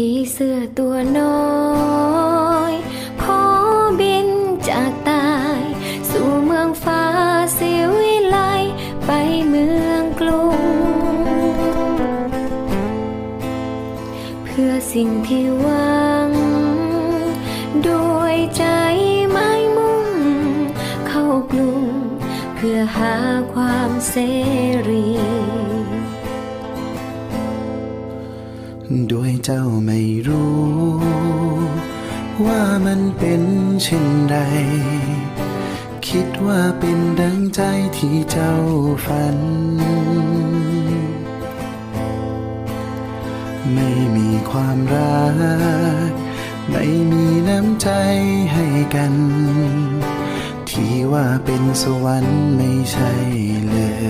พี่เสื้อตัวน้อยขอบินจากตายสู่เมืองฟ้าสิวิไลไปเมืองกรุงเพื่อสิ่งที่หวัง ด้วยใจไม่มุ่ง เข้ากรุง เพื่อหาความเสรี ด้วยเจ้าไม่รู้ ว่ามันเป็นเช่นใดคิดว่าเป็นดังใจที่เจ้าฝัน ไม่มีความรัก ไม่มีน้ำใจให้กัน ที่ว่าเป็นสวรรค์ไม่ใช่เลย